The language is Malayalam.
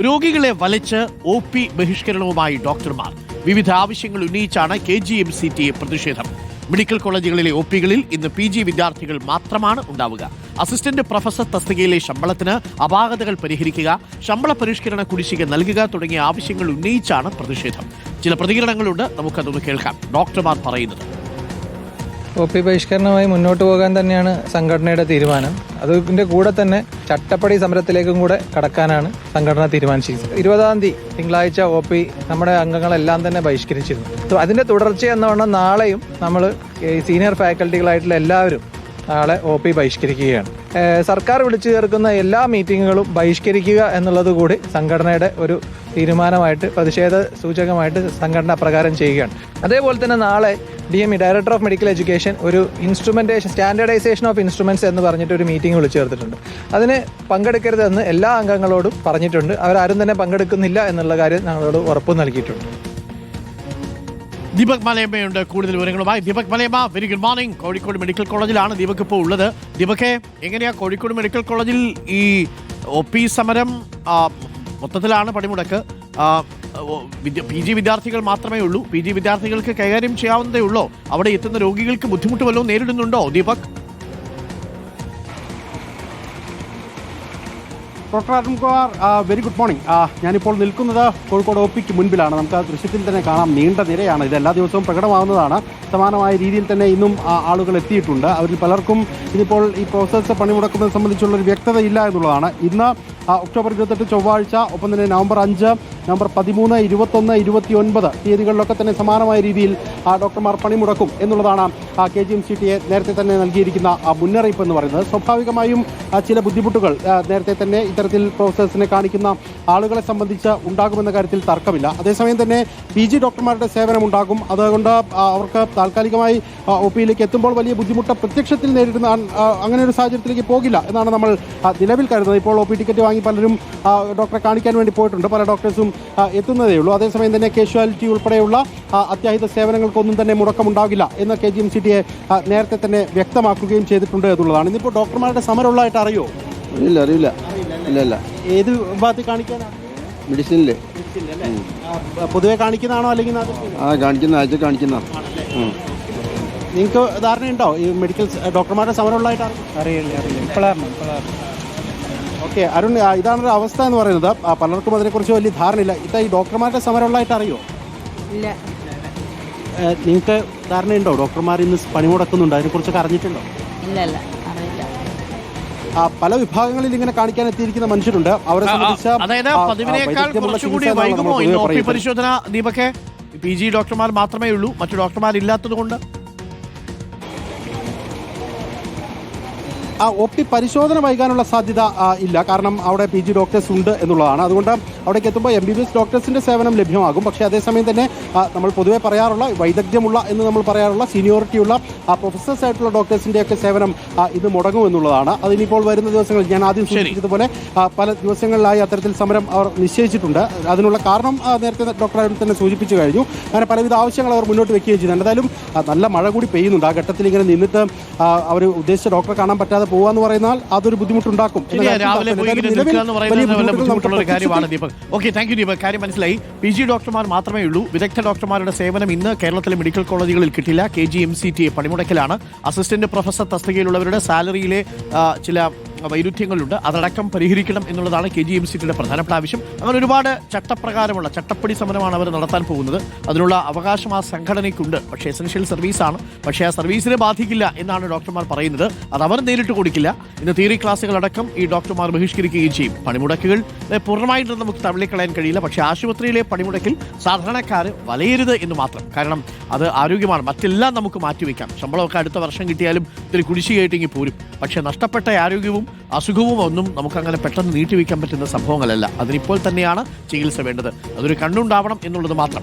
രോഗികളെ വലച്ച് ഒ പി ബഹിഷ്കരണവുമായി ഡോക്ടർമാർ. വിവിധ ആവശ്യങ്ങൾ ഉന്നയിച്ചാണ് K G M C T പ്രതിഷേധം. മെഡിക്കൽ കോളേജുകളിലെ ഒ പികളിൽ ഇന്ന് പി ജി വിദ്യാർത്ഥികൾ മാത്രമാണ് ഉണ്ടാവുക. അസിസ്റ്റന്റ് പ്രൊഫസർ തസ്തികയിലെ ശമ്പളത്തിന് അപാകതകൾ പരിഹരിക്കുക ശമ്പള പരിഷ്കരണ കുടിശ്ശിക നൽകുക തുടങ്ങിയ ആവശ്യങ്ങൾ ഉന്നയിച്ചാണ് പ്രതിഷേധം. ചില പ്രതികരണങ്ങളുണ്ട് നമുക്കതൊന്ന് കേൾക്കാം. ഡോക്ടർമാർ പറയുന്നത്. ഒ ബഹിഷ്കരണവുമായി മുന്നോട്ട് പോകാൻ തന്നെയാണ് സംഘടനയുടെ തീരുമാനം. അതിന്റെ കൂടെ തന്നെ ചട്ടപ്പടി സമരത്തിലേക്കും കൂടെ കടക്കാനാണ് സംഘടന തീരുമാനിച്ചിരിക്കുന്നത്. ഇരുപതാം തീയതി തിങ്കളാഴ്ച ഒ പി നമ്മുടെ അംഗങ്ങളെല്ലാം തന്നെ ബഹിഷ്കരിച്ചിരുന്നു. അതിന്റെ തുടർച്ച എന്നവണ്ണം നാളെയും നമ്മൾ സീനിയർ ഫാക്കൽറ്റികളായിട്ടുള്ള എല്ലാവരും നാളെ ഒ പി ബഹിഷ്കരിക്കുകയാണ്. സർക്കാർ വിളിച്ചു ചേർക്കുന്ന എല്ലാ മീറ്റിങ്ങുകളും ബഹിഷ്കരിക്കുക എന്നുള്ളത് കൂടി സംഘടനയുടെ ഒരു തീരുമാനമായിട്ട് പ്രതിഷേധ സൂചകമായിട്ട് സംഘടന പ്രകാരം ചെയ്യുകയാണ്. അതേപോലെ തന്നെ നാളെ D M E director of medical education ഒരു ഇൻസ്ട്രുമെന്റേഷൻ സ്റ്റാൻഡേർഡൈസേഷൻ ഓഫ് ഇൻസ്ട്രുമെന്റ്സ് എന്ന് പറഞ്ഞിട്ട് ഒരു മീറ്റിംഗ് വിളിച്ചു ചേർത്തിട്ടുണ്ട്. അതിന് പങ്കെടുക്കരുതെന്ന് എല്ലാ അംഗങ്ങളോടും പറഞ്ഞിട്ടുണ്ട്. അവരാരും തന്നെ പങ്കെടുക്കുന്നില്ല എന്നുള്ള കാര്യം ഞങ്ങളോട് ഉറപ്പ് നൽകിയിട്ടുണ്ട്. ദീപക് മലയമ്മയുണ്ട് കൂടുതൽ വിവരങ്ങളുമായി Deepak Malayamma very good morning Kozhikode medical കോളേജിലാണ് ദീപക് ഇപ്പോൾ ഉള്ളത്. ദീപക്കെ എങ്ങനെയാ കോഴിക്കോട് മെഡിക്കൽ കോളേജിൽ ഈ ഒ പി സമരം മൊത്തത്തിലാണ് പണിമുടക്ക്? പി ജി വിദ്യാർത്ഥികൾ മാത്രമേ ഉള്ളൂ. പി ജി വിദ്യാർത്ഥികൾക്ക് കൈകാര്യം ചെയ്യാവുന്നതേ ഉള്ളൂ? അവിടെ എത്തുന്ന രോഗികൾക്ക് ബുദ്ധിമുട്ട് വല്ലതും നേരിടുന്നുണ്ടോ Deepak? Doctor Arunkumar very good morning ഞാനിപ്പോൾ നിൽക്കുന്നത് കോഴിക്കോട് ഒ പിക്ക് മുൻപിലാണ്. നമുക്ക് ആ ദൃശ്യത്തിൽ തന്നെ കാണാം നീണ്ട നിരയാണ്. ഇത് എല്ലാ ദിവസവും പ്രകടമാവുന്നതാണ്. സമാനമായ രീതിയിൽ തന്നെ ഇന്നും ആളുകൾ എത്തിയിട്ടുണ്ട്. അവരിൽ പലർക്കും ഇതിപ്പോൾ ഈ പ്രോസസ്സ് പണിമുടക്കുന്നത് സംബന്ധിച്ചുള്ളൊരു വ്യക്തതയില്ല എന്നുള്ളതാണ്. ഇന്ന് ഒക്ടോബർ ഇരുപത്തെട്ട് ചൊവ്വാഴ്ച ഒപ്പം തന്നെ നവംബർ അഞ്ച് നവംബർ പതിമൂന്ന് ഇരുപത്തൊന്ന് ഇരുപത്തി ഒൻപത് തീയതികളിലൊക്കെ തന്നെ സമാനമായ രീതിയിൽ ഡോക്ടർമാർ പണിമുടക്കും എന്നുള്ളതാണ് കെ ജി എം സി ടിയെ നേരത്തെ തന്നെ നൽകിയിരിക്കുന്ന മുന്നറിയിപ്പ് എന്ന് പറയുന്നത്. സ്വാഭാവികമായും ചില ബുദ്ധിമുട്ടുകൾ നേരത്തെ തന്നെ ഇത്തരത്തിൽ പ്രൊഫസേഴ്സിനെ കാണിക്കുന്ന ആളുകളെ സംബന്ധിച്ച് ഉണ്ടാകുമെന്ന കാര്യത്തിൽ തർക്കമില്ല. അതേസമയം തന്നെ പി ജി ഡോക്ടർമാരുടെ സേവനം ഉണ്ടാകും. അതുകൊണ്ട് അവർക്ക് താൽക്കാലികമായി ഒ പിയിലേക്ക് എത്തുമ്പോൾ വലിയ ബുദ്ധിമുട്ട് പ്രത്യക്ഷത്തിൽ നേരിടുന്ന അങ്ങനെ ഒരു സാഹചര്യത്തിലേക്ക് പോകില്ല എന്നാണ് നമ്മൾ നിലവിൽ കരുതുന്നത്. ഇപ്പോൾ ഒ പി ടിക്കറ്റ് വാങ്ങി പലരും ഡോക്ടറെ കാണിക്കാൻ വേണ്ടി പോയിട്ടുണ്ട്. പല ഡോക്ടേഴ്സും എത്തുന്നതേ ഉള്ളൂ. അതേസമയം തന്നെ കാഷ്വാലിറ്റി ഉൾപ്പെടെയുള്ള അത്യാഹിത സേവനങ്ങൾക്കൊന്നും തന്നെ മുടക്കമുണ്ടാകില്ല എന്ന് കെ ജി എം സി ടിയെ നേരത്തെ തന്നെ വ്യക്തമാക്കുകയും ചെയ്തിട്ടുണ്ട് എന്നുള്ളതാണ്. ഇന്നിപ്പോൾ ഡോക്ടർമാരുടെ സമരമുള്ളതായിട്ട് അറിയോ? ഇല്ല അറിയില്ല. ഇല്ല ഇല്ല. ഏത് ഭാഗത്ത് കാണിക്കാനാണ് മെഡിസിനിൽ ആ, പൊതുവെ കാണിക്കുന്നതാണോ അല്ലെങ്കിൽ ആ കാണിക്കുന്ന ആഴ്ച കാണിക്കുന്ന. നിങ്ങൾക്ക് ധാരണയുണ്ടോ ഈ മെഡിക്കൽ ഡോക്ടർമാരുടെ സമരമുള്ളതായിട്ട് അറിയോ? അറിയില്ല അറിയില്ല. ഇപ്പോഴാണ് ഇപ്പോഴാണ് ഓക്കെ അരുൺ ഇതാണ് ഒരു അവസ്ഥ എന്ന് പറയുന്നത്. പലർക്കും അതിനെക്കുറിച്ച് വലിയ ധാരണയില്ല. ഇത് ഈ ഡോക്ടർമാരുടെ സമരമുള്ളതായിട്ട് അറിയോ? ഇല്ല. നിങ്ങൾക്ക് ധാരണയുണ്ടോ? ഡോക്ടർമാർ ഇന്ന് പണി പണിമുടക്കുന്നുണ്ടോ. അതിനെക്കുറിച്ചൊക്കെ അറിഞ്ഞിട്ടുണ്ടോ? ഇല്ല ഇല്ല അറിയില്ല. ആ, പല വിഭാഗങ്ങളിൽ ഇങ്ങനെ കാണിക്കാൻ എത്തിയിരിക്കുന്ന മനുഷ്യരുണ്ട്. അവരെ സംബന്ധിച്ച അതായത് പതിവിനേക്കാൾ കുറച്ചുകൂടി വൈകുമോ ഇന്ന് ഒ പി പരിശോധന ദീപക്കെ പി ജി ഡോക്ടർമാർ മാത്രമേ ഉള്ളൂ. മറ്റു ഡോക്ടർമാരില്ലാത്തത് കൊണ്ട് ആ ഒ പി പരിശോധന വൈകാനുള്ള സാധ്യത ഇല്ല. കാരണം അവിടെ പി ജി ഡോക്ടേഴ്സ് ഉണ്ട് എന്നുള്ളതാണ്. അതുകൊണ്ട് അവിടേക്ക് എത്തുമ്പോൾ എം ബി ബി എസ് ഡോക്ടേഴ്സിന്റെ സേവനം ലഭ്യമാകും. പക്ഷേ അതേസമയം തന്നെ നമ്മൾ പൊതുവെ പറയാറുള്ള വൈദഗ്ധ്യമുള്ള എന്ന് നമ്മൾ പറയാറുള്ള സീനിയോറിറ്റിയുള്ള ആ പ്രൊഫസേഴ്സ് ആയിട്ടുള്ള ഡോക്ടേഴ്സിന്റെയൊക്കെ സേവനം ഇത് മുടങ്ങും എന്നുള്ളതാണ്. അതിനിപ്പോൾ വരുന്ന ദിവസങ്ങളിൽ ഞാൻ ആദ്യം. സൂചിപ്പിച്ചതുപോലെ പല ദിവസങ്ങളിലായി അത്തരത്തിൽ സമരം അവർ നിശ്ചയിച്ചിട്ടുണ്ട്. അതിനുള്ള കാരണം നേരത്തെ ഡോക്ടർ അരുൺ തന്നെ സൂചിപ്പിച്ചു കഴിഞ്ഞു. അങ്ങനെ പലവിധ ആവശ്യങ്ങൾ അവർ മുന്നോട്ട് വെക്കുകയും ചെയ്യുന്നുണ്ട് എന്തായാലും നല്ല മഴ കൂടി പെയ്യുന്നുണ്ട്. ആ ഘട്ടത്തിൽ ഇങ്ങനെ നിന്നിട്ട് അവർ ഉദ്ദേശിച്ച ഡോക്ടറെ കാണാൻ പറ്റാതെ പോകാന്ന് പറയുന്നാൽ അതൊരു ബുദ്ധിമുട്ടുണ്ടാക്കും. രാവിലെ ബുദ്ധിമുട്ടുള്ള കാര്യമാണ് Deepak. Okay thank you Deepak. കാര്യം മനസ്സിലായി. പി ജി ഡോക്ടർമാർ മാത്രമേ ഉള്ളൂ. വിദഗ്ധ ഡോക്ടർമാരുടെ സേവനം ഇന്ന് കേരളത്തിലെ മെഡിക്കൽ കോളേജുകളിൽ കിട്ടില്ല. K G M C T പണിമുടക്കിലാണ്. Assistant professor തസ്തികയിലുള്ളവരുടെ സാലറിയിലെ ചില വൈരുദ്ധ്യങ്ങളുണ്ട്. അതടക്കം പരിഹരിക്കണം എന്നുള്ളതാണ് കെ ജി എം സി ടിയുടെ പ്രധാനപ്പെട്ട ആവശ്യം. അങ്ങനെ ഒരുപാട് ചട്ടപ്രകാരമുള്ള ചട്ടപ്പടി സമരമാണ് അവർ നടത്താൻ പോകുന്നത്. അതിനുള്ള അവകാശം ആ സംഘടനയ്ക്കുണ്ട്. പക്ഷേ എസൻഷ്യൽ സർവീസാണ് പക്ഷേ ആ സർവീസിനെ ബാധിക്കില്ല എന്നാണ് ഡോക്ടർമാർ പറയുന്നത്. അത് അവർ നേരിട്ട് കൊടുക്കില്ല. ഇന്ന് തിയറി ക്ലാസ്സുകളടക്കം ഈ ഡോക്ടർമാർ ബഹിഷ്കരിക്കുകയും ചെയ്യും. പണിമുടക്കുകൾ പൂർണമായിട്ടും നമുക്ക് തള്ളിക്കളയാൻ കഴിയില്ല. പക്ഷേ ആശുപത്രിയിലെ പണിമുടക്കിൽ സാധാരണക്കാർ വലയരുത് എന്ന് മാത്രം. കാരണം അത് ആരോഗ്യമാണ്. മറ്റെല്ലാം നമുക്ക് മാറ്റിവെക്കാം. ശമ്പളമൊക്കെ അടുത്ത വർഷം കിട്ടിയാലും ഇതിൽ കുടിശ്ശികയായിട്ടെങ്കിൽ പോരും. പക്ഷെ നഷ്ടപ്പെട്ട ആരോഗ്യവും അസുഖവും ഒന്നും നമുക്കങ്ങനെ പെട്ടെന്ന് നീട്ടിവെക്കാൻ പറ്റുന്ന സംഭവങ്ങളല്ല. അതിനിപ്പോൾ തന്നെയാണ് ചികിത്സ വേണ്ടത്. അതൊരു കണ്ണുണ്ടാവണം എന്നുള്ളത് മാത്രം.